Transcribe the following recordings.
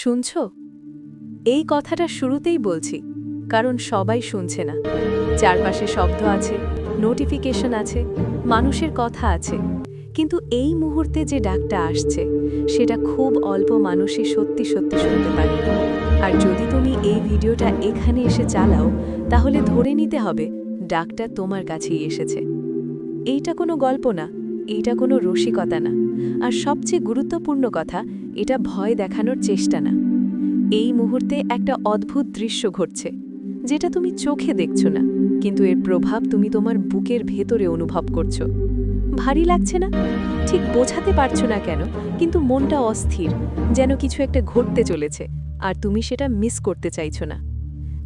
শুনছ? এই কথাটা শুরুতেই বলছি, কারণ সবাই শুনছে না। চারপাশে শব্দ আছে নোটিফিকেশন আছে, মানুষের কথা আছে। কিন্তু এই মুহূর্তে যে ডাকটা আসছে, সেটা খুব অল্প মানুষই সত্যি সত্যি শুনতে পারে। আর যদি তুমি এই ভিডিওটা এখানে এসে চালাও, তাহলে ধরে নিতে হবে, ডাকটা তোমার কাছেই এসেছে। এইটা কোনো গল্প না, এইটা কোনো রসিকতা না। আর সবচেয়ে গুরুত্বপূর্ণ কথা এটা ভয় দেখানোর চেষ্টা না। এই মুহূর্তে একটা অদ্ভুত দৃশ্য ঘটছে, যেটা তুমি চোখে দেখছ না, কিন্তু এর প্রভাব তুমি তোমার বুকের ভেতরে অনুভব করছ। ভারী লাগছে না? ঠিক বোঝাতে পারছ না কেন, কিন্তু মনটা অস্থির, যেন কিছু একটা ঘটতে চলেছে, আর তুমি সেটা মিস করতে চাইছো না।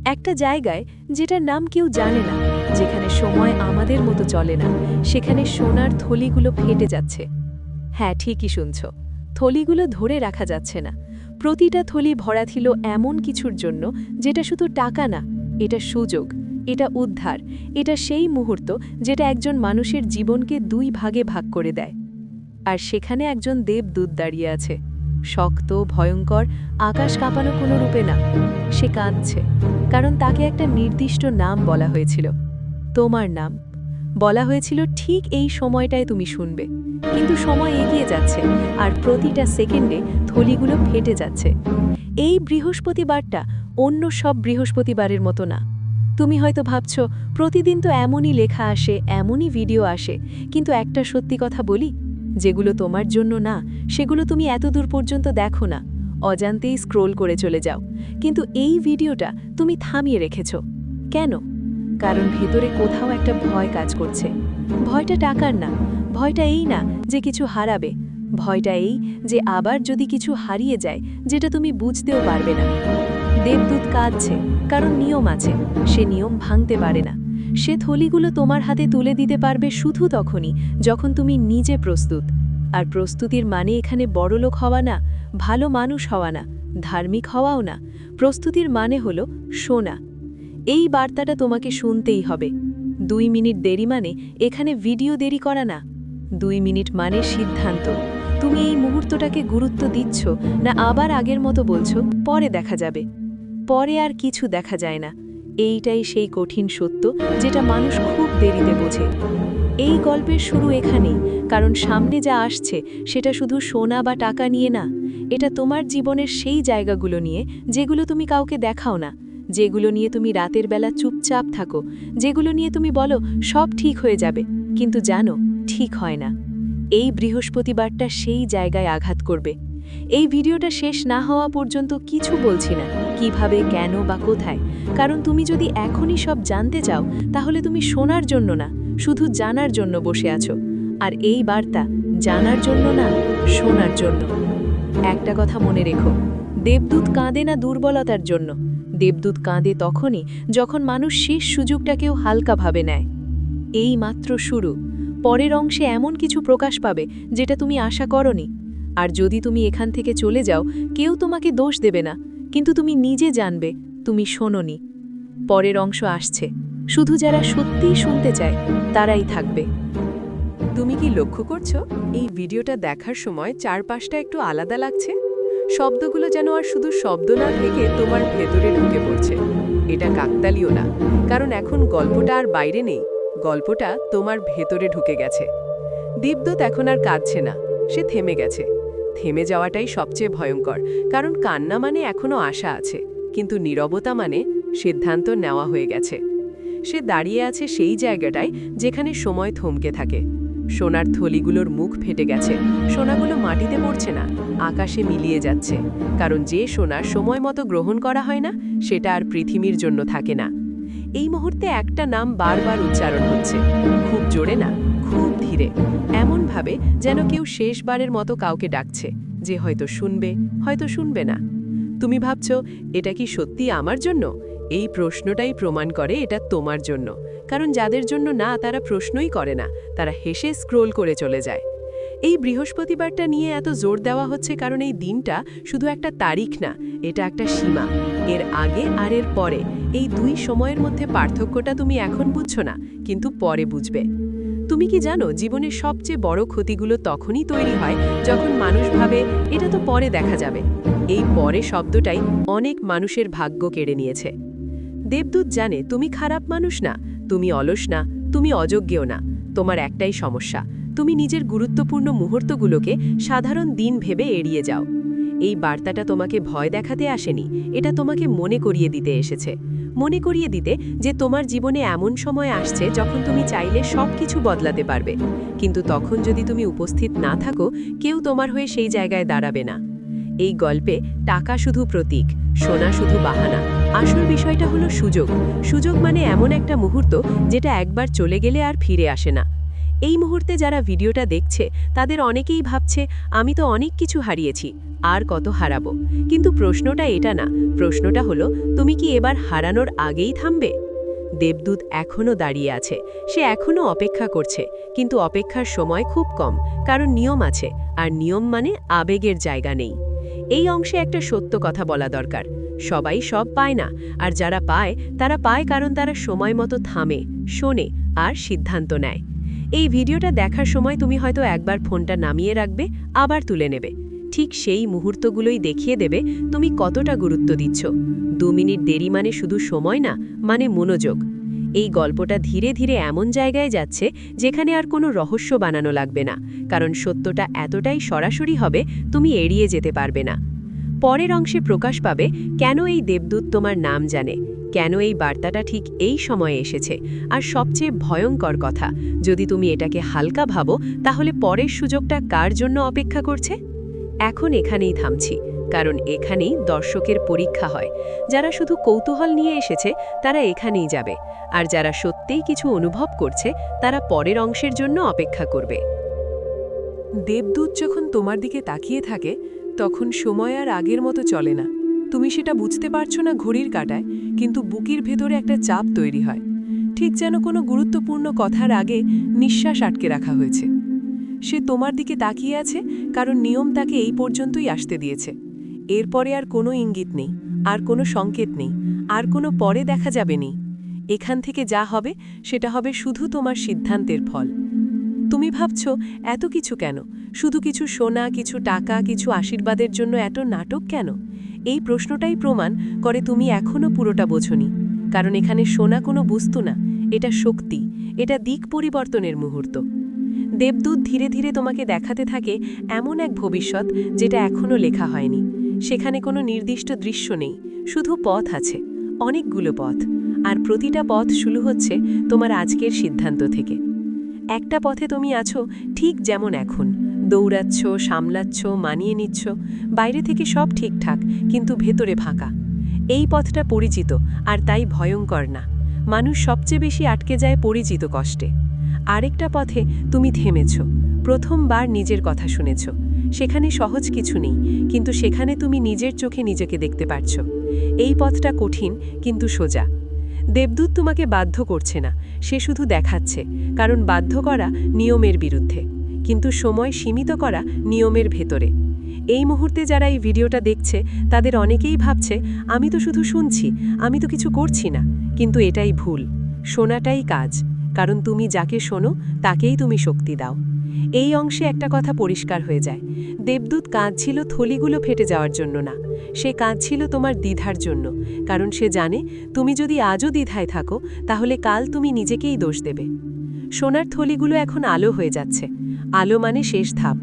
একটা জায়গায়, যেটার নাম কেউ জানে না, যেখানে সময় আমাদের মতো চলে না, সেখানে সোনার থলিগুলো ফেটে যাচ্ছে। হ্যাঁ ঠিকই শুনছ। থলিগুলো ধরে রাখা যাচ্ছে না। প্রতিটা থলি ভরা ছিল এমন কিছুর জন্য যেটা শুধু টাকা না, এটা সুযোগ, এটা উদ্ধার, এটা সেই মুহূর্ত যেটা একজন মানুষের জীবনকে দুই ভাগে ভাগ করে দেয়। আর সেখানে একজন দেবদূত দাঁড়িয়ে আছে। শক্ত, ভয়ঙ্কর, আকাশ কাঁপানো কোনো রূপে না। সে কাঁদছে, কারণ তাকে একটা নির্দিষ্ট নাম বলা হয়েছিল। তোমার নাম। বলা হয়েছিল, ঠিক এই সময়টায় তুমি শুনবে। কিন্তু সময় এগিয়ে যাচ্ছে আর প্রতিটা সেকেন্ডে থলিগুলো ফেটে যাচ্ছে। এই বৃহস্পতিবারটা অন্য সব বৃহস্পতিবারের মতো না। তুমি হয়তো ভাবছ, প্রতিদিন তো এমনই লেখা আসে, এমনই ভিডিও আসে। কিন্তু একটা সত্যি কথা বলি, যেগুলো তোমার জন্য না, সেগুলো তুমি এত দূর পর্যন্ত দেখো না। অজান্তেই স্ক্রোল করে চলে যাও। কিন্তু এই ভিডিওটা তুমি থামিয়ে রেখেছ। কেন? কারণ ভেতরে কোথাও একটা ভয় কাজ করছে। ভয়টা টাকার না, ভয়টা এই না যে কিছু হারাবে। ভয়টা এই যে আবার যদি কিছু হারিয়ে যায়, যেটা তুমি বুঝতেও পারবে না। দেবদূত কাঁদছে, কারণ নিয়ম আছে, সে নিয়ম ভাঙতে পারে না। সে থলিগুলো তোমার হাতে তুলে দিতে পারবে শুধু তখনই যখন তুমি নিজে প্রস্তুত। আর প্রস্তুতির মানে এখানে বড়লোক হওয়া না, ভালো মানুষ হওয়া না, ধার্মিক হওয়াও না। প্রস্তুতির মানে হল শোনা। এই বার্তাটা তোমাকে শুনতেই হবে। দুই মিনিট দেরি মানে এখানে ভিডিও দেরি করা না। দুই মিনিট মানে সিদ্ধান্ত। তুমি এই মুহূর্তটাকে গুরুত্ব দিচ্ছ না আবার আগের মতো বলছো, পরে দেখা যাবে। পরে আর কিছু দেখা যায় না। এইটাই সেই কঠিন সত্য যেটা মানুষ খুব দেরিতে বোঝে। এই গল্পের শুরু এখানেই, কারণ সামনে যা আসছে সেটা শুধু সোনা বা টাকা নিয়ে না। এটা তোমার জীবনের সেই জায়গাগুলো নিয়ে যেগুলো তুমি কাউকে দেখাও না। যেগুলো নিয়ে তুমি রাতের বেলা চুপচাপ থাকো, যেগুলো নিয়ে তুমি বলো, সব ঠিক হয়ে যাবে। কিন্তু জানো, ঠিক হয় না। এই বৃহস্পতিবারটা সেই জায়গায় আঘাত করবে। এই ভিডিওটা শেষ না হওয়া পর্যন্ত কিছু বলছি না, কীভাবে, কেন বা কোথায়। কারণ তুমি যদি এখনই সব জানতে চাও, তাহলে তুমি শোনার জন্য না, শুধু জানার জন্য বসে আছো। আর এই বার্তা, জানার জন্য না, শোনার জন্য। একটা কথা মনে রেখো, দেবদূত কাঁদে না দুর্বলতার জন্য। দেবদূত কাঁদে তখনই যখন মানুষ শেষ সুযোগটাকেও হালকাভাবে নেয়। এই মাত্র শুরু। পরের অংশে এমন কিছু প্রকাশ পাবে যেটা তুমি আশা করনি। আর যদি তুমি এখান থেকে চলে যাও, কেউ তোমাকে দোষ দেবে না। কিন্তু তুমি নিজে জানবে, তুমি শোনোনি। পরের অংশ আসছে। শুধু যারা সত্যিই শুনতে চায়, তারাই থাকবে। তুমি কি লক্ষ্য করছ? এই ভিডিওটা দেখার সময় চারপাশটা একটু আলাদা লাগছে? শব্দগুলো যেন আর শুধু শব্দ না থেকে তোমার ভেতরে ঢুকে পড়ছে। এটা কাকতালিও না, কারণ এখন গল্পটা আর বাইরে নেই, গল্পটা তোমার ভেতরে ঢুকে গেছে। দীপদূত এখন আর কাঁদছে না, সে থেমে গেছে। থেমে যাওয়াটাই সবচেয়ে ভয়ঙ্কর, কারণ কান্না মানে এখনও আশা আছে, কিন্তু নীরবতা মানে সিদ্ধান্ত নেওয়া হয়ে গেছে। সে দাঁড়িয়ে আছে সেই জায়গাটায় যেখানে সময় থমকে থাকে। সোনার থলিগুলোর মুখ ফেটে গেছে। সোনাগুলো মাটিতে পড়ছে না, আকাশে মিলিয়ে যাচ্ছে। কারণ যে সোনা সময় মতো গ্রহণ করা হয় না, সেটা আর পৃথিবীর জন্য থাকে না। এই মুহূর্তে একটা নাম বারবার উচ্চারণ হচ্ছে। খুব জোরে না, খুব ধীরে। এমনভাবে যেন কেউ শেষবারের মতো কাউকে ডাকছে, যে হয়তো শুনবে হয়তো শুনবে না। তুমি ভাবছ, এটা কি সত্যি আমার জন্য? এই প্রশ্নটাই প্রমাণ করে এটা তোমার জন্য। কারণ যাদের জন্য না, তারা প্রশ্নই করে না। তারা হেসে স্ক্রোল করে চলে যায়। এই বৃহস্পতিবারটা নিয়ে এত জোর দেওয়া হচ্ছে কারণ এই দিনটা শুধু একটা তারিখ না, এটা একটা সীমা। এর আগে আর এর পরে। এই দুই সময়ের মধ্যে পার্থক্যটা তুমি এখন বুঝছ না, কিন্তু পরে বুঝবে। তুমি কি জানো, জীবনের সবচেয়ে বড় ক্ষতিগুলো তখনই তৈরি হয় যখন মানুষ ভাবে, এটা তো পরে দেখা যাবে। এই পরে শব্দটাই অনেক মানুষের ভাগ্য কেড়ে নিয়েছে। দেবদূত জানে, তুমি খারাপ মানুষ না তুমি অলস না, তুমি অযোগ্যও না। তোমার একটাই সমস্যা, তুমি নিজের গুরুত্বপূর্ণ মুহূর্তগুলোকে সাধারণ দিন ভেবে এড়িয়ে যাও। এই বার্তাটা তোমাকে ভয় দেখাতে আসেনি, এটা তোমাকে মনে করিয়ে দিতে এসেছে। মনে করিয়ে দিতে যে তোমার জীবনে এমন সময় আসছে যখন তুমি চাইলে সব কিছু বদলাতে পারবে। কিন্তু তখন যদি তুমি উপস্থিত না থাকো, কেউ তোমার হয়ে সেই জায়গায় দাঁড়াবে না। এই গল্পে টাকা শুধু প্রতীক, সোনা শুধু বাহানা। আসল বিষয়টা হলো সুযোগ। সুযোগ মানে এমন একটা মুহূর্ত যেটা একবার চলে গেলে আর ফিরে আসে না। এই মুহূর্তে যারা ভিডিওটা দেখছে, তাদের অনেকেই ভাবছে, আমি তো অনেক কিছু হারিয়েছি, আর কত হারাবো? কিন্তু প্রশ্নটা এটা না। প্রশ্নটা হলো, তুমি কি এবার হারানোর আগেই থামবে? দেবদূত এখনও দাঁড়িয়ে আছে। সে এখনও অপেক্ষা করছে, কিন্তু অপেক্ষার সময় খুব কম, কারণ নিয়ম আছে, আর নিয়ম মানে আবেগের জায়গা নেই। এই অংশে একটা সত্য কথা বলা দরকার। সবাই সব পায় না, আর যারা পায়, তারা পায় কারণ তারা সময় মতো থামে, শোনে, আর সিদ্ধান্ত নেয়। এই ভিডিওটা দেখার সময় তুমি হয়তো একবার ফোনটা নামিয়ে রাখবে, আবার তুলে নেবে। ঠিক সেই মুহূর্তগুলোই দেখিয়ে দেবে তুমি কতটা গুরুত্ব দিচ্ছ। দু মিনিট দেরি মানে শুধু সময় না মানে মনোযোগ। এই গল্পটা ধীরে ধীরে এমন জায়গায় যাচ্ছে যেখানে আর কোনো রহস্য বানানো লাগবে না, কারণ সত্যটা এতটাই সরাসরি হবে তুমি এড়িয়ে যেতে পারবে না। পরের অংশে প্রকাশ পাবে কেন এই দেবদূত তোমার নাম জানে, কেন এই বার্তাটা ঠিক এই সময়ে এসেছে, আর সবচেয়ে ভয়ঙ্কর কথা, যদি তুমি এটাকে হালকা ভাবো, তাহলে পরের সুযোগটা কার জন্য অপেক্ষা করছে? এখন এখানেই থামছি। কারণ এখানেই দর্শকের পরীক্ষা হয়। যারা শুধু কৌতূহল নিয়ে এসেছে, তারা এখানেই যাবে। আর যারা সত্যিই কিছু অনুভব করছে, তারা পরের অংশের জন্য অপেক্ষা করবে। দেবদূত যখন তোমার দিকে তাকিয়ে থাকে, তখন সময় আর আগের মতো চলে না। তুমি সেটা বুঝতে পারছ না ঘড়ির কাটায়, কিন্তু বুকির ভেতরে একটা চাপ তৈরি হয়। ঠিক যেন কোনো গুরুত্বপূর্ণ কথার আগে নিঃশ্বাস আটকে রাখা হয়েছে। সে তোমার দিকে তাকিয়ে আছে, কারণ নিয়ম তাকে এই পর্যন্তই আসতে দিয়েছে। এরপরে আর কোনো ইঙ্গিত নেই, আর কোনো সংকেত নেই, আর কোনো পরে দেখা যাবে নেই এখান থেকে যা হবে, সেটা হবে শুধু তোমার সিদ্ধান্তের ফল। তুমি ভাবছ, এত কিছু কেন? শুধু কিছু সোনা, কিছু টাকা, কিছু আশীর্বাদের জন্য এত নাটক কেন? এই প্রশ্নটাই প্রমাণ করে তুমি এখনও পুরোটা বোঝনি। কারণ এখানে সোনা কোনো বস্তু না, এটা শক্তি, এটা দিক পরিবর্তনের মুহূর্ত। দেবদূত ধীরে ধীরে তোমাকে দেখাতে থাকে এমন এক ভবিষ্যৎ যেটা এখনও লেখা হয়নি। সেখানে কোনো নির্দিষ্ট দৃশ্য নেই, শুধু পথ আছে, অনেকগুলো পথ। আর প্রতিটা পথ শুরু হচ্ছে তোমার আজকের সিদ্ধান্ত থেকে। একটা পথে তুমি আছো ঠিক যেমন এখন। দৌড়াচ্ছ, সামলাচ্ছ, মানিয়ে নিচ্ছ, বাইরে থেকে সব ঠিকঠাক, কিন্তু ভেতরে ফাঁকা। এই পথটা পরিচিত, আর তাই ভয়ঙ্কর না। মানুষ সবচেয়ে বেশি আটকে যায় পরিচিত কষ্টে। আরেকটা পথে তুমি থেমেছ, প্রথমবার নিজের কথা শুনেছ সেখানে সহজ কিছু নেই, কিন্তু সেখানে তুমি নিজের চোখে নিজেকে দেখতে পারছ। এই পথটা কঠিন, কিন্তু সোজা। দেবদূত তোমাকে বাধ্য করছে না, সে শুধু দেখাচ্ছে, কারণ বাধ্য করা নিয়মের বিরুদ্ধে, কিন্তু সময় সীমিত করা নিয়মের ভেতরে। এই মুহূর্তে যারা এই ভিডিওটা দেখছে, তাদের অনেকেই ভাবছে, আমি তো শুধু শুনছি, আমি তো কিছু করছি না। কিন্তু এটাই ভুল, শোনাটাই কাজ, কারণ তুমি যাকে শোনো, তাকেই তুমি শক্তি দাও। এই অংশে একটা কথা পরিষ্কার হয়ে যায়। দেবদূত কাঁদছিল থলিগুলো ফেটে যাওয়ার জন্য না। সে কাঁদছিল তোমার দ্বিধার জন্য, কারণ সে জানে তুমি যদি আজও দ্বিধায় থাকো, তাহলে কাল তুমি নিজেকেই দোষ দেবে। সোনার থলিগুলো এখন আলো হয়ে যাচ্ছে। আলো মানে শেষ ধাপ।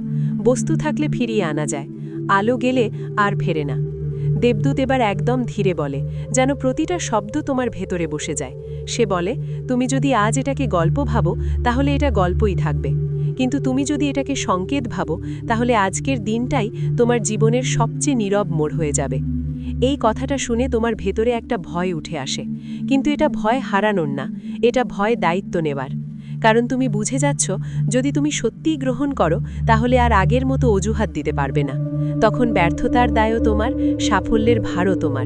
বস্তু থাকলে ফিরিয়ে আনা যায়। আলো গেলে আর ফেরে না। দেবদূত এবার একদম ধীরে বলে, যেন প্রতিটা শব্দ তোমার ভেতরে বসে যায়। সে বলে, তুমি যদি আজ এটাকে গল্প ভাবো, তাহলে এটা গল্পই থাকবে। কিন্তু তুমি যদি এটাকে সংকেত ভাবো, তাহলে আজকের দিনটাই তোমার জীবনের সবচেয়ে নীরব মোড় হয়ে যাবে। এই কথাটা শুনে তোমার ভেতরে একটা ভয় উঠে আসে। কিন্তু এটা ভয় হারানোর না, এটা ভয় দায়িত্ব নেবার। কারণ তুমি বুঝে যাচ্ছ, যদি তুমি সত্যিই গ্রহণ করো, তাহলে আর আগের মতো অজুহাত দিতে পারবে না। তখন ব্যর্থতার দায়ও তোমার, সাফল্যের ভারও তোমার।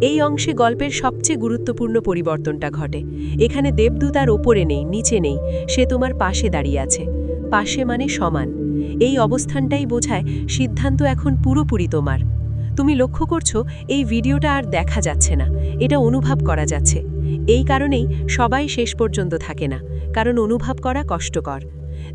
এই অংশে গল্পের সবচেয়ে গুরুত্বপূর্ণ পরিবর্তনটা ঘটে। এখানে দেবদূত আর ওপরে নেই, নিচে নেই, সে তোমার পাশে দাঁড়িয়ে আছে। পাশে মানে সমান। এই অবস্থানটাই বোঝায় সিদ্ধান্ত এখন পুরোপুরি তোমার। তুমি লক্ষ্য করছ, এই ভিডিওটা আর দেখা যাচ্ছে না। এটা অনুভব করা যাচ্ছে। এই কারণেই সবাই শেষ পর্যন্ত থাকে না, কারণ অনুভব করা কষ্টকর।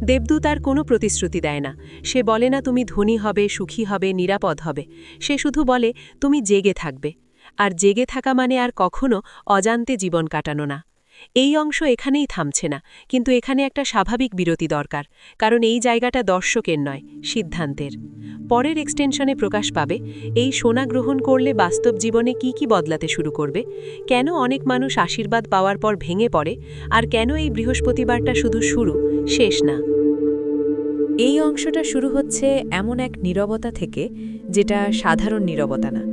দেবদূত আর কোনো প্রতিশ্রুতি দেয় না। সে বলে না, তুমি ধনী হবে, সুখী হবে, নিরাপদ হবে। সে শুধু বলে, তুমি জেগে থাকবে। আর জেগে থাকা মানে আর কখনো অজান্তে জীবন কাটানো না। এই অংশ এখানেই থামছে না, কিন্তু এখানে একটা স্বাভাবিক বিরতি দরকার, কারণ এই জায়গাটা দর্শকের নয়, সিদ্ধান্তের। পরের এক্সটেনশনে প্রকাশ পাবে, এই সোনা গ্রহণ করলে বাস্তব জীবনে কি কি বদলাতে শুরু করবে, কেন অনেক মানুষ আশীর্বাদ পাওয়ার পর ভেঙে পড়ে, আর কেন এই বৃহস্পতিবারটা শুধু শুরু, শেষ না। এই অংশটা শুরু হচ্ছে এমন এক নীরবতা থেকে, যেটা সাধারণ নীরবতা না,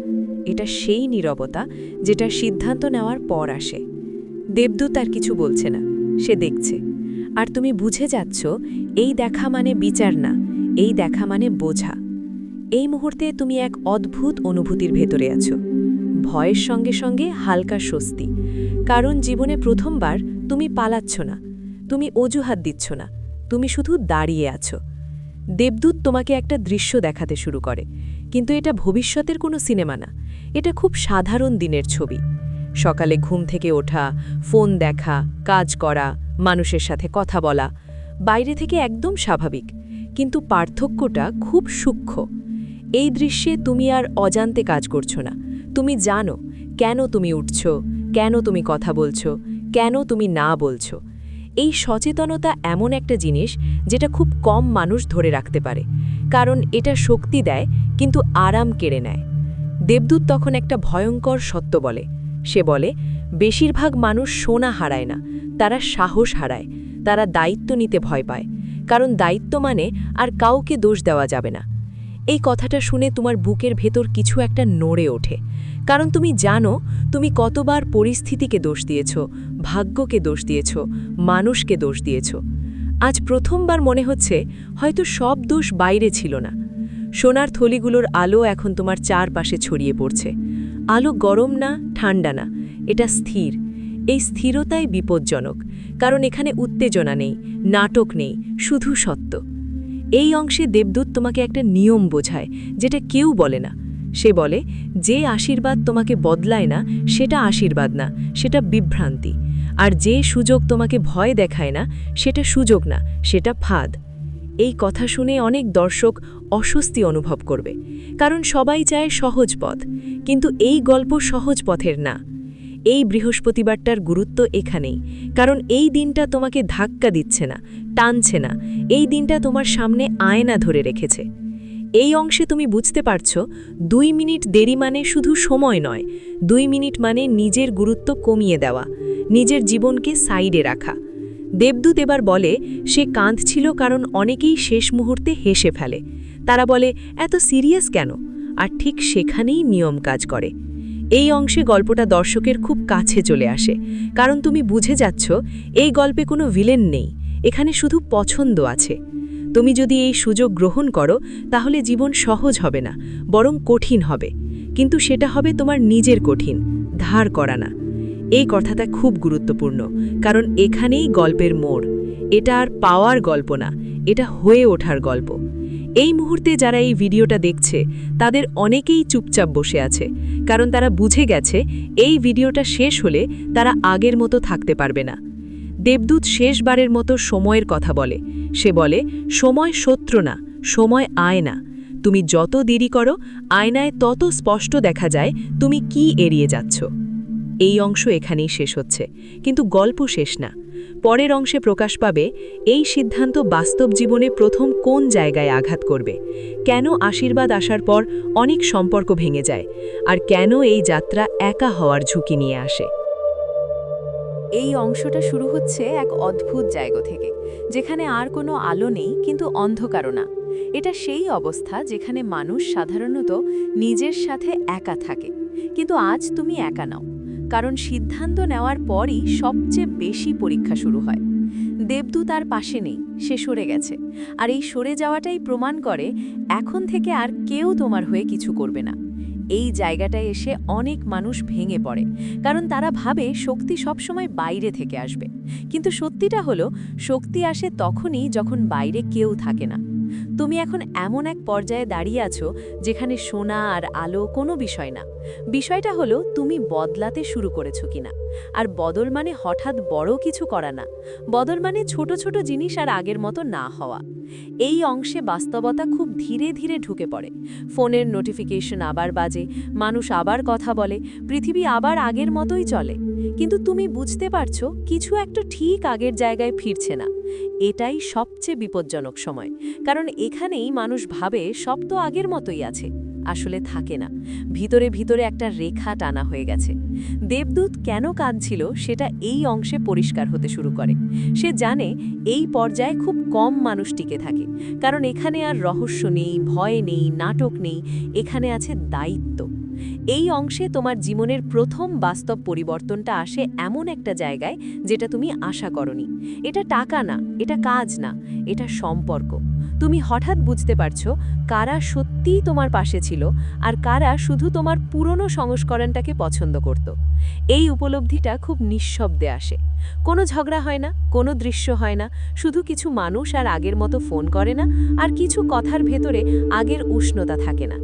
এটা সেই নীরবতা যেটা সিদ্ধান্ত নেওয়ার পর আসে। দেবদূত আর কিছু বলছে না। সে দেখছে। আর তুমি বুঝে যাচ্ছ, এই দেখা মানে বিচার না, এই দেখা মানে বোঝা। এই মুহূর্তে তুমি এক অদ্ভুত অনুভূতির ভেতরে আছো। ভয়ের সঙ্গে সঙ্গে হালকা স্বস্তি। কারণ জীবনে প্রথমবার তুমি পালাচ্ছ না, তুমি অজুহাত দিচ্ছ না, তুমি শুধু দাঁড়িয়ে আছো। দেবদূত তোমাকে একটা দৃশ্য দেখাতে শুরু করে। কিন্তু এটা ভবিষ্যতের কোনো সিনেমা না। এটা খুব সাধারণ দিনের ছবি। সকালে ঘুম থেকে ওঠা, ফোন দেখা, কাজ করা, মানুষের সাথে কথা বলা, বাইরে থেকে একদম স্বাভাবিক। কিন্তু পার্থক্যটা খুব সূক্ষ্ম। এই দৃশ্যে তুমি আর অজান্তে কাজ করছ না। তুমি জানো কেন তুমি উঠছ, কেন তুমি কথা বলছো, কেন তুমি না বলছো। এই সচেতনতা এমন একটা জিনিস যেটা খুব কম মানুষ ধরে রাখতে পারে। কারণ এটা শক্তি দেয়, কিন্তু আরাম কেড়ে নেয়। দেবদূত তখন একটা ভয়ঙ্কর সত্য বলে। সে বলে, বেশিরভাগ মানুষ সোনা হারায় না, তারা সাহস হারায়, তারা দায়িত্ব নিতে ভয় পায়, কারণ দায়িত্ব মানে আর কাউকে দোষ দেওয়া যাবে না। এই কথাটা শুনে তোমার বুকের ভেতর কিছু একটা নড়ে ওঠে, কারণ তুমি জানো, তুমি কতবার পরিস্থিতিকে দোষ দিয়েছ, ভাগ্যকে দোষ দিয়েছ, মানুষকে দোষ দিয়েছ। আজ প্রথমবার মনে হচ্ছে, হয়তো সব দোষ বাইরে ছিল না। সোনার থলিগুলোর আলো এখন তোমার চারপাশে ছড়িয়ে পড়ছে। আলো গরম না, ঠান্ডা না। এটা স্থির। এই স্থিরতাই বিপজ্জনক, কারণ এখানে উত্তেজনা নেই, নাটক নেই, শুধু সত্য। এই অংশে দেবদূত তোমাকে একটা নিয়ম বোঝায়, যেটা কেউ বলে না। সে বলে, যে আশীর্বাদ তোমাকে বদলায় না, সেটা আশীর্বাদ না, সেটা বিভ্রান্তি। আর যে সুযোগ তোমাকে ভয় দেখায় না, সেটা সুযোগ না, সেটা ফাঁদ। এই কথা শুনে অনেক দর্শক অস্বস্তি অনুভব করবে। কারণ সবাই চায় সহজ পথ, কিন্তু এই গল্প সহজ পথের না। এই বৃহস্পতিবারটার গুরুত্ব এখানেই, কারণ এই দিনটা তোমাকে ধাক্কা দিচ্ছে না, টানছে না, এই দিনটা তোমার সামনে আয়না ধরে রেখেছে। এই অংশে তুমি বুঝতে পারছ, দুই মিনিট দেরি মানে শুধু সময় নয়, দুই মিনিট মানে নিজের গুরুত্ব কমিয়ে দেওয়া, নিজের জীবনকে সাইডে রাখা। দেবদূত এবার বলে, সে কাঁদছিল কারণ অনেকেই শেষ মুহূর্তে হেসে ফেলে। তারা বলে, এত সিরিয়াস কেন? আর ঠিক সেখানেই নিয়ম কাজ করে। এই অংশে গল্পটা দর্শকের খুব কাছে চলে আসে। কারণ তুমি বুঝে যাচ্ছ, এই গল্পে কোনো ভিলেন নেই, এখানে শুধু পছন্দ আছে। তুমি যদি এই সুযোগ গ্রহণ করো, তাহলে জীবন সহজ হবে না, বরং কঠিন হবে। কিন্তু সেটা হবে তোমার নিজের কঠিন, ধার করা না। এই কথাটা খুব গুরুত্বপূর্ণ, কারণ এখানেই গল্পের মোড়। এটা আর পাওয়ার গল্প না, এটা হয়ে ওঠার গল্প। এই মুহূর্তে যারা এই ভিডিওটা দেখছে, তাদের অনেকেই চুপচাপ বসে আছে, কারণ তারা বুঝে গেছে এই ভিডিওটা শেষ হলে তারা আগের মতো থাকতে পারবে না। দেবদূত শেষবারের মতো সময়ের কথা বলে। সে বলে, সময় শত্রু না, সময় আয়না। তুমি যত দেরি করো, আয়নায় তত স্পষ্ট দেখা যায় তুমি কি এড়িয়ে যাচ্ছ। এই অংশ এখানেই শেষ হচ্ছে, কিন্তু গল্প শেষ না। পরের অংশে প্রকাশ পাবে, এই সিদ্ধান্ত বাস্তব জীবনে প্রথম কোন জায়গায় আঘাত করবে? কেন আশীর্বাদ আসার পর অনেক সম্পর্ক ভেঙে যায়? আর কেন এই যাত্রা একা হওয়ার ঝুঁকি নিয়ে আসে? এই অংশটা শুরু হচ্ছে এক অদ্ভুত জায়গা থেকে, যেখানে আর কোনো আলো নেই, কিন্তু অন্ধকারও না। এটা সেই অবস্থা যেখানে মানুষ সাধারণত নিজের সাথে একা থাকে, কিন্তু আজ তুমি একা নাও। কারণ সিদ্ধান্ত নেওয়ার পরই সবচেয়ে বেশি পরীক্ষা শুরু হয়। দেবদূত তার পাশে নেই, সে সরে গেছে। আর এই সরে যাওয়াটাই প্রমাণ করে, এখন থেকে আর কেউ তোমার হয়ে কিছু করবে না। এই জায়গাটায় এসে অনেক মানুষ ভেঙে পড়ে, কারণ তারা ভাবে শক্তি সবসময় বাইরে থেকে আসবে। কিন্তু সত্যিটা হলো, শক্তি আসে তখনই যখন বাইরে কেউ থাকে না। তুমি এখন এমন এক পর্যায়ে দাঁড়িয়ে আছো যেখানে সোনা আর আলো কোনো বিষয় না। বিষয়টা হলো তুমি বদলাতে শুরু করেছ কিনা। আর বদল মানে হঠাৎ বড় কিছু করা না। বদল মানে ছোট ছোট জিনিস আর আগের মতো না হওয়া। এই অংশে বাস্তবতা খুব ধীরে ধীরে ঢুকে পড়ে। ফোনের নোটিফিকেশন আবার বাজে, মানুষ আবার কথা বলে, পৃথিবী আবার আগের মতোই চলে। কিন্তু তুমি বুঝতে পারছ কিছু একটা ঠিক আগের জায়গায় ফিরছে না। এটাই সবচেয়ে বিপজ্জনক সময়। কারণ এখানেই মানুষ ভাবে সব তো আগের মতোই আছে। আসলে থাকে না। ভিতরে ভিতরে একটা রেখা টানা হয়ে গেছে। দেবদূত কেন কাঁদছিল সেটা এই অংশে পরিষ্কার হতে শুরু করে। সে জানে এই পর্যায়ে খুব কম মানুষ টিকে থাকে। কারণ এখানে আর রহস্য নেই, ভয় নেই, নাটক নেই, এখানে আছে দায়িত্ব। এই অংশে তোমার জীবনের প্রথম বাস্তব পরিবর্তনটা আসে এমন একটা জায়গায় যেটা তুমি আশা করনি। এটা টাকা না, এটা কাজ না, এটা সম্পর্ক। তুমি হঠাৎ বুঝতে পারছ কারা সত্যিই তোমার পাশে ছিল আর কারা শুধু তোমার পুরনো সংস্করণটাকে পছন্দ করত। এই উপলব্ধিটা খুব নিঃশব্দে আসে। কোনো ঝগড়া হয় না, কোনো দৃশ্য হয় না, শুধু কিছু মানুষ আর আগের মতো ফোন করে না আর কিছু কথার ভেতরে আগের উষ্ণতা থাকে না।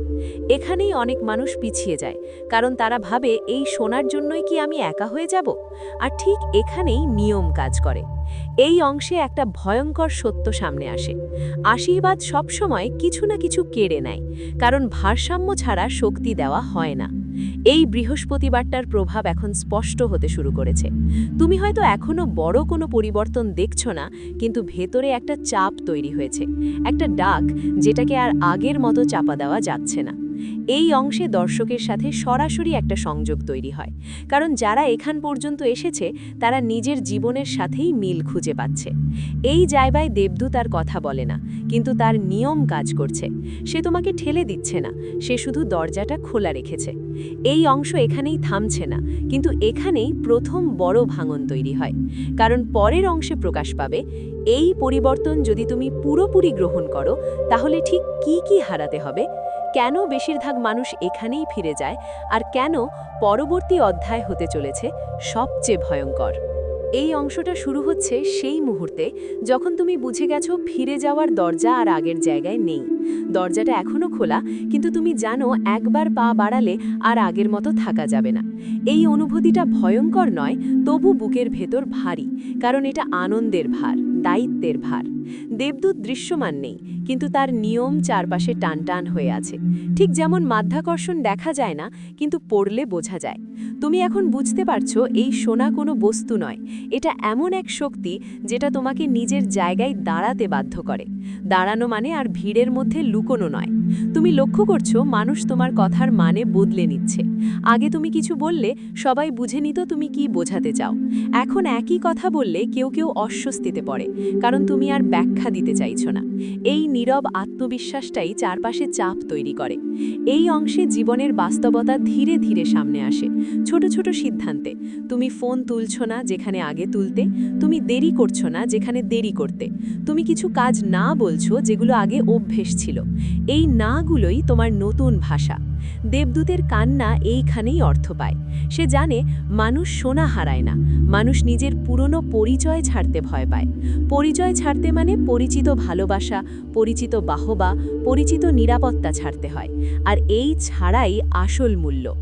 এখানেই অনেক মানুষ পিছিয়ে যায়। কারণ তারা ভাবে, এই শোনার জন্যই কি আমি একা হয়ে যাব? আর ঠিক এখানেই নিয়ম কাজ করে। এই অংশে একটা ভয়ঙ্কর সত্য সামনে আসে। আশীর্বাদ সবসময় কিছু না কিছু কেড়ে নেয়, কারণ ভারসাম্য ছাড়া শক্তি দেওয়া হয় না। এই বৃহস্পতিবারটার প্রভাব এখন স্পষ্ট হতে শুরু করেছে। তুমি হয়তো এখনও বড় কোনো পরিবর্তন দেখছ না, কিন্তু ভেতরে একটা চাপ তৈরি হয়েছে, একটা ডাক যেটাকে আর আগের মতো চাপা দেওয়া যাচ্ছে না। এই অংশে দর্শকের সাথে সরাসরি একটা সংযোগ তৈরি হয়। কারণ যারা এখান পর্যন্ত এসেছে, তারা নিজের জীবনের সাথেই মিল খুঁজে পাচ্ছে। এই জায়গায় দেবদূত আর কথা বলে না, কিন্তু তার নিয়ম কাজ করছে। সে তোমাকে ঠেলে দিচ্ছে না, সে শুধু দরজাটা খোলা রেখেছে। এই অংশ এখানেই থামছে না, কিন্তু এখানেই প্রথম বড় ভাঙন তৈরি হয়। কারণ পরের অংশে প্রকাশ পাবে, এই পরিবর্তন যদি তুমি পুরোপুরি গ্রহণ করো, তাহলে ঠিক কি কি হারাতে হবে? কেন বেশিরভাগ মানুষ এখানেই ফিরে যায় আর কেন পরবর্তী অধ্যায় হতে চলেছে সবচেয়ে ভয়ঙ্কর? এই অংশটা শুরু হচ্ছে সেই মুহূর্তে যখন তুমি বুঝে গেছো ফিরে যাওয়ার দরজা আর আগের জায়গায় নেই। দরজাটা এখনও খোলা, কিন্তু তুমি জানো একবার পা বাড়ালে আর আগের মতো থাকা যাবে না। এই অনুভূতিটা ভয়ঙ্কর নয়, তবু বুকের ভেতর ভারী, কারণ এটা আনন্দের ভার, দায়িত্বের ভার। দেবদূত দৃশ্যমান নেই কিন্তু তার নিয়ম চারপাশে টানটান হয়ে আছে। ঠিক যেমন মাধ্যাকর্ষণ দেখা যায় না, কিন্তু পড়লে বোঝা যায়। তুমি এখন বুঝতে পারছ এই সোনা কোনো বস্তু নয়। এটা এমন এক শক্তি যেটা তোমাকে নিজের জায়গায় দাঁড়াতে বাধ্য করে। দাঁড়ানো মানে আর ভিড়ের মধ্যে লুকোনো নয়। তুমি লক্ষ্য করছ মানুষ তোমার কথার মানে বদলে নিচ্ছে। আগে তুমি কিছু বললে, সবাই বুঝে নিত তুমি কি বোঝাতে চাও। এখন একই কথা বললে কেউ কেউ অস্বস্তিতে পড়ে, কারণ তুমি আর ব্যাখ্যা দিতে চাইছো না। এই নীরব আত্মবিশ্বাসটাই চারপাশে চাপ তৈরি করে। এই অংশে জীবনের বাস্তবতা ধীরে ধীরে সামনে আসে। ছোট ছোট সিদ্ধান্তে, তুমি ফোন তুলছ না যেখানে আগে তুলতে, তুমি দেরি করছ না যেখানে দেরি করতে। তুমি কিছু কাজ না বলছো যেগুলো আগে অভ্যেস ছিল। এই নাগুলোই তোমার নতুন ভাষা। দেবদূতের কান্না এইখানেই অর্থ পায়। সে জানে মানুষ সোনা হারায় না, মানুষ নিজের পুরনো পরিচয় ছাড়তে ভয় পায়। পরিচয় ছাড়তে মানে পরিচিত ভালোবাসা, পরিচিত বাহবা, পরিচিত নিরাপত্তা ছাড়তে হয়। আর এই ছাড়াই আসল মূল্য।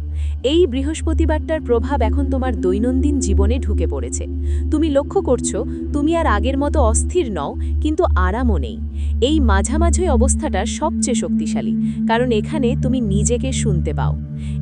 এই বৃহস্পতিবারটার প্রভাব এখন তোমার দৈনন্দিন জীবনে ঢুকে পড়েছে। তুমি লক্ষ্য করছ, তুমি আর আগের মতো অস্থির নও, কিন্তু আরামও নেই। এই মাঝামাঝি অবস্থাটা সবচেয়ে শক্তিশালী, কারণ এখানে তুমি নিজেকে শুনতে পাও।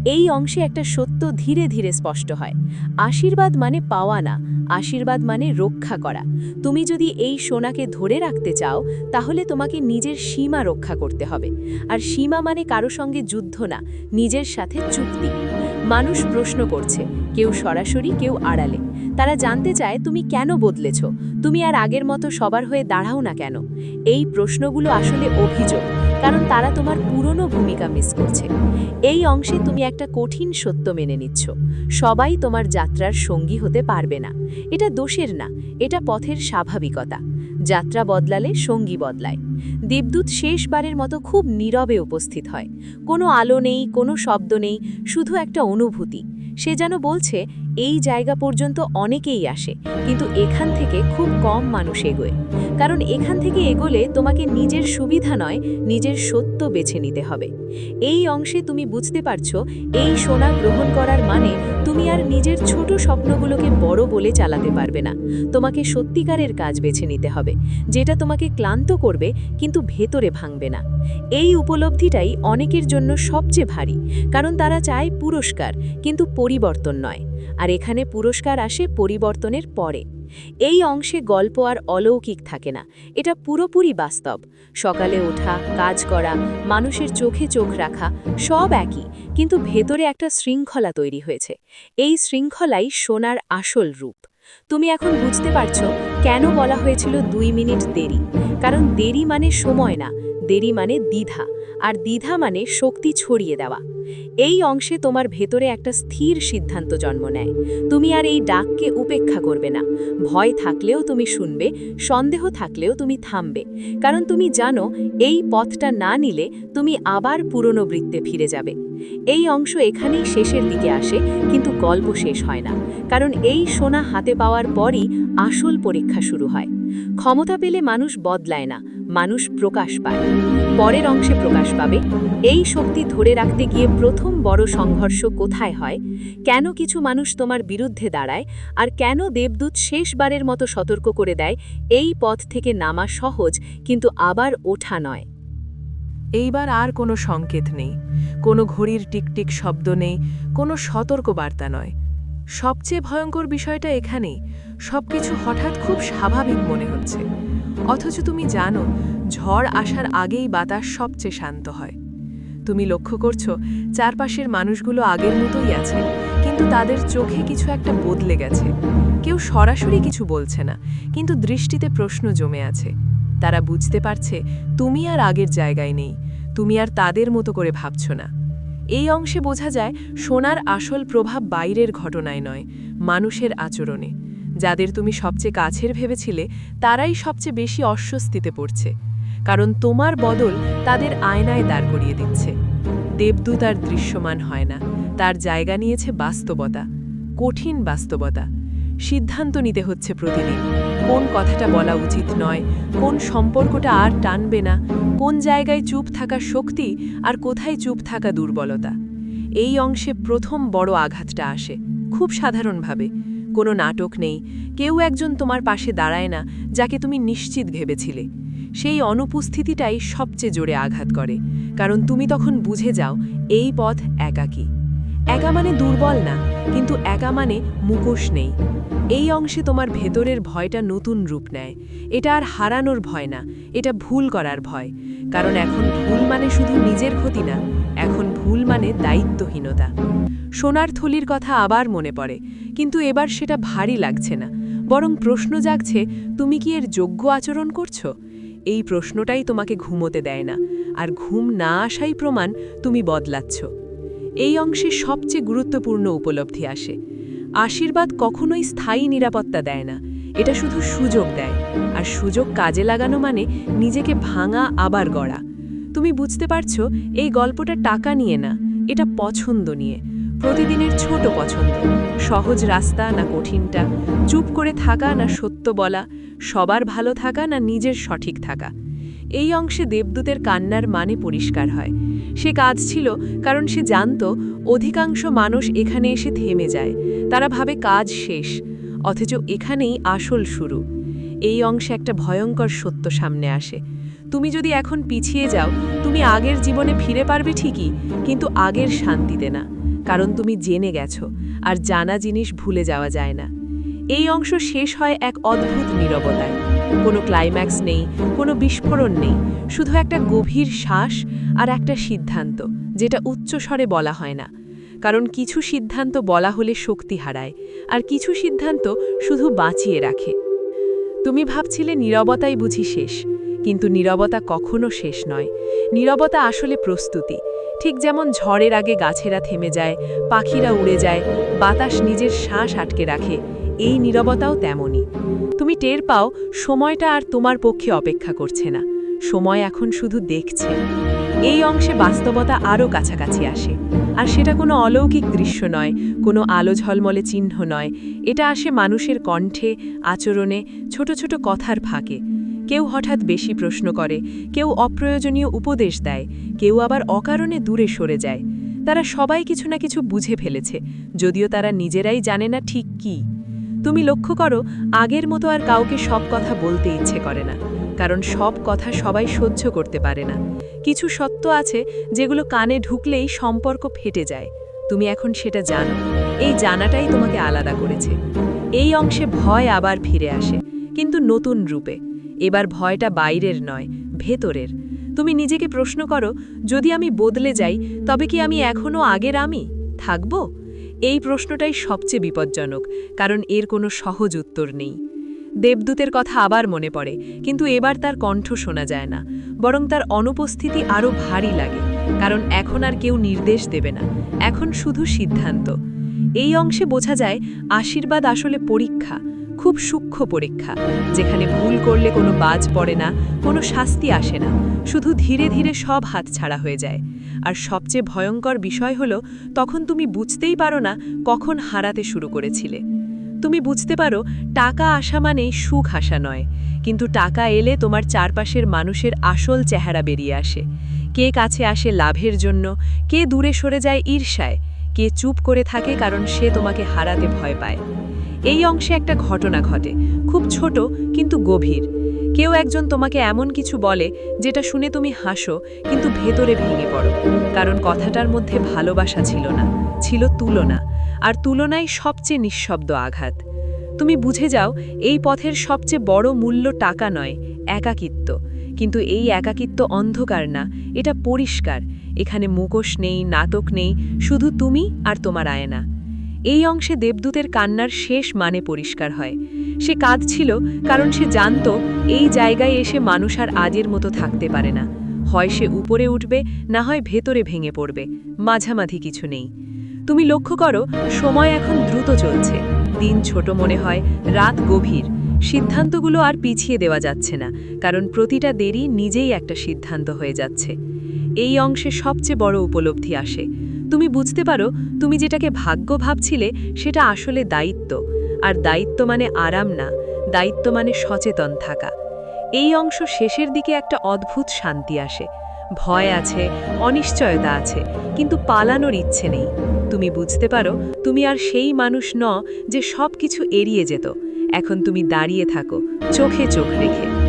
এই অংশে একটা সত্য ধীরে ধীরে স্পষ্ট হয়। আশীর্বাদ মানে পাওয়া না, আশীর্বাদ মানে রক্ষা করা। তুমি যদি এই সোনাকে ধরে রাখতে চাও, তাহলে তোমাকে নিজের সীমা রক্ষা করতে হবে। আর সীমা মানে কারও সঙ্গে যুদ্ধ না, নিজের সাথে চুক্তি। মানুষ প্রশ্ন করছে, কেউ সরাসরি, কেউ আড়ালে। তারা জানতে চায়, তুমি কেন বদলেছ? তুমি আর আগের মতো সবার হয়ে দাঁড়াও না কেন? এই প্রশ্নগুলো আসলে অভিযোগ। কারণ তারা তোমার পুরনো ভূমিকা মিস করছে। এই অংশে তুমি একটা কঠিন সত্য মেনে নিচ্ছ। সবাই তোমার যাত্রার সঙ্গী হতে পারবে না। এটা দোষের না, এটা পথের স্বাভাবিকতা। যাত্রা বদলালে সঙ্গী বদলায়। দেবদূত শেষবারের মতো খুব নীরবে উপস্থিত হয়। কোনো আলো নেই, কোনো শব্দ নেই, শুধু একটা অনুভূতি। সে যেন বলছে, এই জায়গা পর্যন্ত অনেকেই আসে, কিন্তু এখান থেকে খুব কম মানুষ এগোয়। কারণ এখান থেকে এগোলে তোমাকে নিজের সুবিধা নয়, নিজের সত্য বেছে নিতে হবে। এই অংশে তুমি বুঝতে পারছ, এই সোনা গ্রহণ করার মানে তুমি আর নিজের ছোট স্বপ্নগুলোকে বড় বলে চালাতে পারবে না। তোমাকে সত্যিকারের কাজ বেছে নিতে হবে, যেটা তোমাকে ক্লান্ত করবে কিন্তু ভেতরে ভাঙবে না। এই উপলব্ধিটাই অনেকের জন্য সবচেয়ে ভারী, কারণ তারা চায় পুরস্কার, কিন্তু পরিবর্তন নয়। আর এখানে পুরস্কার আসে পরিবর্তনের পরে। এই অংশে গল্প আর অলৌকিক থাকে না, এটা পুরোপুরি বাস্তব। সকালে ওঠা, কাজ করা, মানুষের চোখে চোখ রাখা, সব একই, কিন্তু ভেতরে একটা শৃঙ্খলা তৈরি হয়েছে। এই শৃঙ্খলাই সোনার আসল রূপ। তুমি এখন বুঝতে পারছ কেন বলা হয়েছিল দুই মিনিট দেরি। কারণ দেরি মানে সময় না দেরি মানে দ্বিধা, আর দ্বিধা মানে শক্তি ছড়িয়ে দেওয়া। এই অংশে তোমার ভেতরে একটা স্থির সিদ্ধান্ত জন্ম নেয়। তুমি আর এই ডাককে উপেক্ষা করবে না। ভয় থাকলেও তুমি শুনবে, সন্দেহ থাকলেও তুমি থামবে। কারণ তুমি জানো, এই পথটা না নিলে তুমি আবার পুরনো বৃত্তে ফিরে যাবে। এই অংশ এখানেই শেষের দিকে আসে, কিন্তু গল্প শেষ হয় না। কারণ এই সোনা হাতে পাওয়ার পরই আসল পরীক্ষা শুরু হয়। ক্ষমতা পেলে মানুষ বদলায় না। মানুষ প্রকাশ পায়। পরের অংশে প্রকাশ পাবে, এই শক্তি ধরে রাখতে গিয়ে প্রথম বড় সংঘর্ষ কোথায় হয়? কেন কিছু মানুষ তোমার বিরুদ্ধে দাঁড়ায়? আর কেন দেবদূত শেষবারের মতো সতর্ক করে দেয়, এই পথ থেকে নামা সহজ, কিন্তু আবার ওঠা নয় এইবার আর কোনো সংকেত নেই। কোনো ঘড়ির টিকটিক শব্দ নেই, কোনো সতর্ক বার্তা নয়। সবচেয়ে ভয়ঙ্কর বিষয়টা এখানেই। সবকিছু হঠাৎ খুব স্বাভাবিক মনে হচ্ছে। অথচ তুমি জানো, ঝড় আসার আগেই বাতাস সবচেয়ে শান্ত হয়। তুমি লক্ষ্য করছ, চারপাশের মানুষগুলো আগের মতোই আছে, কিন্তু তাদের চোখে কিছু একটা বদলে গেছে। কেউ সরাসরি কিছু বলছে না, কিন্তু দৃষ্টিতে প্রশ্ন জমে আছে। তারা বুঝতে পারছে, তুমি আর আগের জায়গায় নেই, তুমি আর তাদের মতো করে ভাবছ না। এই অংশে বোঝা যায়, সোনার আসল প্রভাব বাইরের ঘটনায় নয়, মানুষের আচরণে। যাদের তুমি সবচেয়ে কাছের ভেবেছিলে, তারাই সবচেয়ে বেশি অস্বস্তিতে পড়ছে। কারণ তোমার বদল তাদের আয়নায় দাঁড় করিয়ে দিচ্ছে। দেবদূত আর দৃশ্যমান হয় না। তার জায়গা নিয়েছে বাস্তবতা, কঠিন বাস্তবতা। সিদ্ধান্ত নিতে হচ্ছে প্রতিদিন। কোন কথাটা বলা উচিত নয়, কোন সম্পর্কটা আর টানবে না, কোন জায়গায় চুপ থাকা শক্তি আর কোথায় চুপ থাকা দুর্বলতা। এই অংশে প্রথম বড় আঘাতটা আসে, খুব সাধারণভাবে। কোনো নাটক নেই। কেউ একজন তোমার পাশে দাঁড়ায় না, যাকে তুমি নিশ্চিত ভেবেছিলে। সেই অনুপস্থিতিটাই সবচেয়ে জোরে আঘাত করে, কারণ তুমি তখন বুঝে যাও, এই পথ একাকী। একা মানে দুর্বল না, কিন্তু একা মানে মুখোশ নেই। এই অংশে তোমার ভেতরের ভয়টা নতুন রূপ নেয়। এটা আর হারানোর ভয় না, এটা ভুল করার ভয়। কারণ এখন ভুল মানে শুধু নিজের ক্ষতি না, এখন ভুল মানে দায়িত্বহীনতা। সোনার থলির কথা আবার মনে পড়ে, কিন্তু এবার সেটা ভারী লাগছে না, বরং প্রশ্ন জাগছে, তুমি কি এর যোগ্য আচরণ করছ? এই প্রশ্নটাই তোমাকে ঘুমোতে দেয় না, আর ঘুম না আসাই প্রমাণ তুমি বদলাচ্ছ। এই অংশে সবচেয়ে গুরুত্বপূর্ণ উপলব্ধি আসে, আশীর্বাদ কখনোই স্থায়ী নিরাপত্তা দেয় না, এটা শুধু সুযোগ দেয়, আর সুযোগ কাজে লাগানো মানে নিজেকে ভাঙা আবার গড়া। তুমি বুঝতে পারছ, এই গল্পটা টাকা নিয়ে না, এটা পছন্দ নিয়ে প্রতিদিনের ছোট পছন্দ। সহজ রাস্তা না কঠিনটা, চুপ করে থাকা না সত্য বলা, সবার ভালো থাকা না নিজের সঠিক থাকা। এই অংশে দেবদূতের কান্নার মানে পরিষ্কার হয়। সে কাজ ছিল, কারণ সে জানত, অধিকাংশ মানুষ এখানে এসে থেমে যায়। তারা ভাবে কাজ শেষ, অথচ এখানেই আসল শুরু। এই অংশে একটা ভয়ঙ্কর সত্য সামনে আসে। তুমি যদি এখন পিছিয়ে যাও, তুমি আগের জীবনে ফিরে পারবে ঠিকই, কিন্তু আগের শান্তিতে না। কারণ তুমি জেনে গেছো, আর জানা জিনিস ভুলে যাওয়া যায় না। এই অংশ শেষ হয় এক অদ্ভুত নীরবতায়। কোনো ক্লাইম্যাক্স নেই, কোনো বিস্ফোরণ নেই, শুধু একটা গভীর শ্বাস আর একটা সিদ্ধান্ত, যেটা উচ্চস্বরে বলা হয় না। কারণ কিছু সিদ্ধান্ত বলা হলে শক্তি হারায়, আর কিছু সিদ্ধান্ত শুধু বাঁচিয়ে রাখে। তুমি ভাবছিলে নীরবতাই বুঝি শেষ কিন্তু নীরবতা কখনো শেষ নয়। নীরবতা আসলে প্রস্তুতি। ঠিক যেমন ঝড়ের আগে গাছেরা থেমে যায়, পাখিরা উড়ে যায়, বাতাস নিজের শ্বাস আটকে রাখে, এই নীরবতাও তেমনই। তুমি টের পাও, সময়টা আর তোমার পক্ষে অপেক্ষা করছে না। সময় এখন শুধু দেখছে। এই অংশে বাস্তবতা আরও কাছাকাছি আসে। আর সেটা কোনো অলৌকিক দৃশ্য নয়, কোনো আলো ঝলমলে চিহ্ন নয়। এটা আসে মানুষের কণ্ঠে, আচরণে, ছোট ছোট কথার ফাঁকে। কেউ হঠাৎ বেশি প্রশ্ন করে, কেউ অপ্রয়োজনীয় উপদেশ দেয়, কেউ আবার অকারণে দূরে সরে যায়। তারা সবাই কিছু না কিছু বুঝে ফেলেছে, যদিও তারা নিজেরাই জানে না ঠিক কি। তুমি লক্ষ্য করো, আগের মতো আর কাউকে সব কথা বলতে ইচ্ছে করে না, কারণ সব কথা সবাই সহ্য করতে পারে না। কিছু সত্য আছে, যেগুলো কানে ঢুকলেই সম্পর্ক ফেটে যায়। তুমি এখন সেটা জানো, এই জানাটাই তোমাকে আলাদা করেছে। এই অংশে ভয় আবার ফিরে আসে, কিন্তু নতুন রূপে। এবার ভয়টা বাইরের নয়, ভেতরের। তুমি নিজেকে প্রশ্ন করো, যদি আমি বদলে যাই, তবে কি আমি এখনও আগের আমি? থাকব? এই প্রশ্নটাই সবচেয়ে বিপজ্জনক, কারণ এর কোনো সহজ উত্তর নেই। দেবদূতের কথা আবার মনে পড়ে, কিন্তু এবার তার কণ্ঠ শোনা যায় না, বরং তার অনুপস্থিতি আরও ভারী লাগে, কারণ এখন আর কেউ নির্দেশ দেবে না, এখন শুধু সিদ্ধান্ত। এই অংশে বোঝা যায়, আশীর্বাদ আসলে পরীক্ষা খুব সূক্ষ্ম পরীক্ষা, যেখানে ভুল করলে কোনো বাজ পড়ে না, কোনো শাস্তি আসে না, শুধু ধীরে ধীরে সব হাত ছাড়া হয়ে যায়। আর সবচেয়ে ভয়ঙ্কর বিষয় হলো, তখন তুমি বুঝতেই পারো না কখন হারাতে শুরু করেছিলে। তুমি বুঝতে পারো, টাকা আসা মানেই সুখ আসা নয়, কিন্তু টাকা এলে তোমার চারপাশের মানুষের আসল চেহারা বেরিয়ে আসে। কে কাছে আসে লাভের জন্য, কে দূরে সরে যায় ঈর্ষায়, কে চুপ করে থাকে কারণ সে তোমাকে হারাতে ভয় পায়। এই অংশে একটা ঘটনা ঘটে। খুব ছোট, কিন্তু গভীর। কেউ একজন তোমাকে এমন কিছু বলে, যেটা শুনে তুমি হাসো, কিন্তু ভেতরে ভেঙে পড়ো। কারণ কথাটার মধ্যে ভালোবাসা ছিল না, ছিল তুলনা। আর তুলনায় সবচেয়ে নিঃশব্দ আঘাত। তুমি বুঝে যাও, এই পথের সবচেয়ে বড় মূল্য টাকা নয়, একাকিত্ব। কিন্তু এই একাকিত্ব অন্ধকার না, এটা পরিষ্কার। এখানে মুখোশ নেই, নাটক নেই, শুধু তুমি আর তোমার আয়না। এই অংশে দেবদূতের কান্নার শেষ মানে পরিষ্কার হয়। সে কাঁদছিল, কারণ সে জানত এই জায়গায় এসে মানুষ আর আজের মতো থাকতে পারে না। হয় সে উপরে উঠবে, না হয় ভেতরে ভেঙে পড়বে। মাঝামাঝি কিছু নেই। তুমি লক্ষ্য করো, সময় এখন দ্রুত চলছে। দিন ছোট মনে হয়, রাত গভীর। সিদ্ধান্তগুলো আর পিছিয়ে দেওয়া যাচ্ছে না, কারণ প্রতিটা দেরি নিজেই একটা সিদ্ধান্ত হয়ে যাচ্ছে। এই অংশে সবচেয়ে বড় উপলব্ধি আসে। তুমি বুঝতে পারো, তুমি যেটাকে ভাগ্য ভাবছিলে সেটা আসলে দায়িত্ব। আর দায়িত্ব মানে আরাম না, দায়িত্ব মানে সচেতন থাকা। এই অংশ শেষের দিকে একটা অদ্ভুত শান্তি আসে। ভয় আছে, অনিশ্চয়তা আছে, কিন্তু পালানোর ইচ্ছে নেই। তুমি বুঝতে পারো, তুমি আর সেই মানুষ ন যে সব কিছু এড়িয়ে যেত। এখন তুমি দাঁড়িয়ে থাকো, চোখে চোখ রেখে।